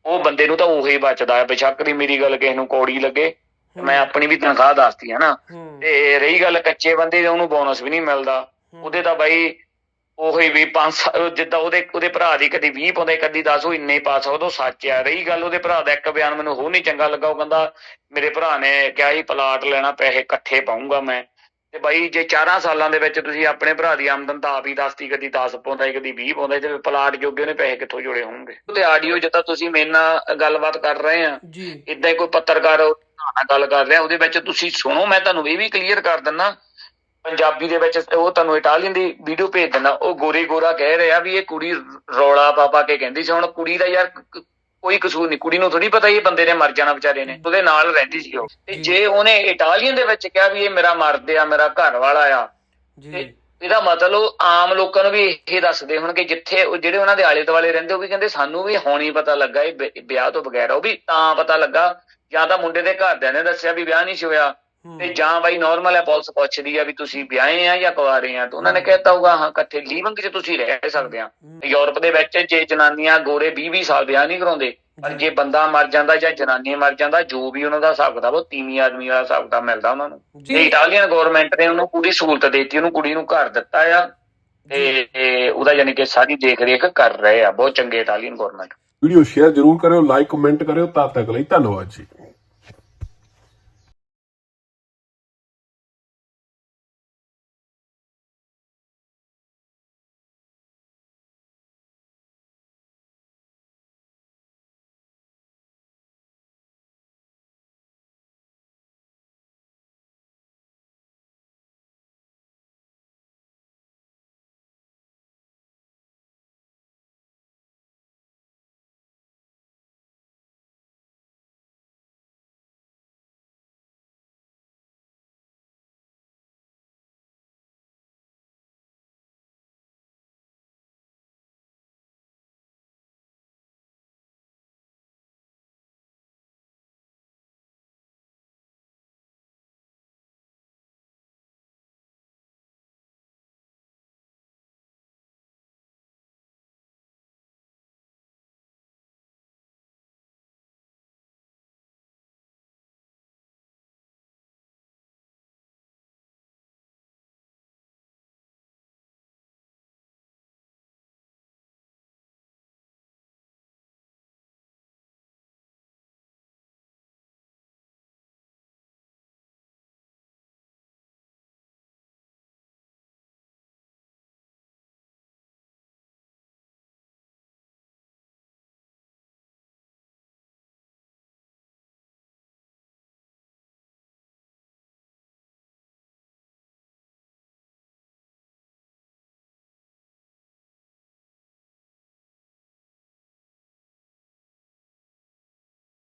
ਉਹ ਬੰਦੇ ਨੂੰ ਤਾਂ ਉਹੀ ਬਚਦਾ ਹੈ ਬੇਸ਼ੱਕ ਦੀ ਮੇਰੀ ਗੱਲ ਕਿਸੇ ਨੂੰ ਕੌੜੀ ਲੱਗੇ ਹੂੰ। ਮੈਂ ਆਪਣੀ ਵੀ ਤਨਖਾਹ ਦੱਸਦੀ ਆ ਨਾ। ਹੂੰ। ਤੇ ਰਹੀ ਗੱਲ ਕੱਚੇ ਬੰਦੇ ਦੀ ਉਹਨੂੰ ਬੋਨਸ ਵੀ ਨਹੀਂ ਮਿਲਦਾ। ਹੂੰ। ਉਹਦੇ ਤਾਂ ਬਾਈ ਉਹੀ ਵੀ 5 ਜਿੱਦਾਂ ਉਹਦੇ ਉਹਦੇ ਭਰਾ ਦੀ ਕਦੀ 20 ਪਾਉਂਦੇ ਕਦੀ 10 ਉਹ ਇੰਨੇ ਹੀ ਪਾ ਸਕਦਾ ਉਹ ਸੱਚ ਆ। ਰਹੀ ਗੱਲ ਉਹਦੇ ਭਰਾ ਦਾ ਇੱਕ ਬਿਆਨ ਮੈਨੂੰ ਹੋਰ ਨਹੀਂ ਚੰਗਾ ਲੱਗਾ ਉਹ ਕਹਿੰਦਾ ਮੇਰੇ ਭਰਾ ਨੇ ਕਿਹਾ ਸੀ ਪਲਾਟ ਲੈਣਾ ਪੈਸੇ ਇਕੱਠੇ ਪਾਉਂਗਾ ਮੈਂ। ਤੇ ਬਾਈ ਜੇ 4 ਸਾਲਾਂ ਦੇ ਵਿੱਚ ਤੁਸੀਂ ਆਪਣੇ ਭਰਾ ਦੀ ਆਮਦਨ ਤਾਂ ਆਪ ਹੀ ਦੱਸਤੀ ਕਦੀ 10 ਪਾਉਂਦਾ ਕਦੀ 20 ਪਾਉਂਦਾ ਤੇ ਪਲਾਟ ਜੋਗੇ ਉਹਨੇ ਪੈਸੇ ਕਿੱਥੋਂ ਜੋੜੇ ਹੋਣਗੇ? ਤੇ ਆਡੀਓ ਜਿੱਦਾਂ ਤੁਸੀਂ ਮੇਰੇ ਨਾਲ ਗੱਲਬਾਤ ਕਰ ਰਹੇ ਆ ਜੀ। ਇਦਾਂ ਕੋਈ ਪੱਤਰਕਾਰ ਨਾਲ ਗੱਲ ਕਰ ਰਿਹਾ ਉਹਦੇ ਵਿੱਚ ਤੁਸੀਂ ਸੁਣੋ ਮੈਂ ਤੁਹਾਨੂੰ ਇਹ ਵੀ ਕਲੀਅਰ ਕਰ ਦਿੰਦਾ ਪੰਜਾਬੀ ਦੇ ਵਿੱਚ ਉਹ ਤੁਹਾਨੂੰ ਇਟਾਲੀਅਨ ਦੀ ਵੀਡੀਓ ਭੇਜ ਦਿੰਦਾ ਉਹ ਗੋਰੇ ਗੋਰਾ ਕਹਿ ਰਿਹਾ ਵੀ ਇਹ ਕੁੜੀ ਰੌਲਾ ਪਾ ਪਾ ਕੇ ਕਹਿੰਦੀ ਸੀ ਹੁਣ ਕੁੜੀ ਦਾ ਯਾਰ ਕੋਈ ਕਸੂਰ ਨਹੀਂ। ਕੁੜੀ ਨੂੰ ਥੋੜੀ ਪਤਾ ਇਹ ਬੰਦੇ ਨੇ ਮਰ ਜਾਣਾ ਵਿਚਾਰੇ ਨੇ। ਉਹਦੇ ਨਾਲ ਰਹਿੰਦੀ ਸੀ ਉਹ। ਤੇ ਜੇ। ਉਹਨੇ ਇਟਾਲੀਅਨ ਦੇ ਵਿੱਚ ਕਿਹਾ ਵੀ ਇਹ ਮੇਰਾ ਮਰਦ ਆ ਮੇਰਾ ਘਰ ਵਾਲਾ ਆ ਜੀ। ਇਹਦਾ ਮਤਲਬ ਆਮ ਲੋਕਾਂ ਨੂੰ ਵੀ ਇਹ ਦੱਸਦੇ ਹੁਣ ਕਿ ਜਿੱਥੇ ਉਹ ਜਿਹੜੇ ਉਹਨਾਂ ਦੇ ਆਲੇ ਦੁਆਲੇ ਰਹਿੰਦੇ ਉਹ ਵੀ ਕਹਿੰਦੇ ਸਾਨੂੰ ਵੀ ਹੁਣ ਹੀ ਪਤਾ ਲੱਗਾ ਇਹ ਵਿਆਹ ਤੋਂ ਬਗੈਰ। ਉਹ ਵੀ ਤਾਂ ਪਤਾ ਲੱਗਾ। ਜਾਂ ਤਾਂ ਮੁੰਡੇ ਦੇ ਘਰਦਿਆਂ ਨੇ ਦੱਸਿਆ ਵੀ ਵਿਆਹ ਨਹੀਂ ਸੀ ਹੋਇਆ। ਤੇ ਜਾਂ ਬਾਈ ਨਾਰਮਲ ਹੈ ਪੁਲਿਸ ਪੁੱਛਦੀ ਆ ਵੀ ਤੁਸੀਂ ਵਿਆਹੇ ਆ ਜਾਂ ਕੁਆਰੇ ਆ ਤਾਂ ਉਹਨਾਂ ਨੇ ਕਹਿਤਾ ਹੋਊਗਾ ਹਾਂ ਇਕੱਠੇ ਲੀਵਿੰਗ 'ਚ ਤੁਸੀਂ ਰਹਿ ਸਕਦੇ ਆ। ਯੂਰਪ ਦੇ ਵਿੱਚ ਜੇ ਜਨਾਨੀਆਂ ਗੋਰੇ 20 20 ਸਾਲ ਵਿਆਹ ਨਹੀਂ ਕਰਾਉਂਦੇ ਪਰ ਜੇ ਬੰਦਾ ਮਰ ਜਾਂਦਾ ਜਾਂ ਜਨਾਨੀ ਮਰ ਜਾਂਦਾ ਜੋ ਵੀ ਉਹਨਾਂ ਦਾ ਹਿਸਾਬ ਕਿਤਾਬ ਉਹ ਤੀਵੀਂ ਆਦਮੀ ਵਾਲਾ ਹਿਸਾਬ ਕਿਤਾਬ ਮਿਲਦਾ ਉਹਨਾਂ ਨੂੰ। ਤੇ ਇਟਾਲੀਅਨ ਗਵਰਨਮੈਂਟ ਨੇ ਉਹਨੂੰ ਪੂਰੀ ਸਹੂਲਤ ਦਿੱਤੀ ਉਹਨੂੰ ਕੁੜੀ ਨੂੰ ਘਰ ਦਿੱਤਾ ਆ ਤੇ ਤੇ ਉਹਦਾ ਯਾਨੀ ਕਿ ਸਾਰੀ ਦੇਖ ਰੇਖ ਕਰ ਰਹੇ ਆ ਬਹੁਤ ਚੰਗੇ ਇਟਾਲੀਅਨ ਗਵਰਨਮੈਂਟ ਵੀਡੀਓ ਸ਼ੇਅਰ ਜ਼ਰੂਰ ਕਰਿਓ ਲਾਈਕ ਕਮੈਂਟ ਕਰਿਓ ਤਦ ਤੱਕ ਲਈ ਧੰਨਵਾਦ ਜੀ।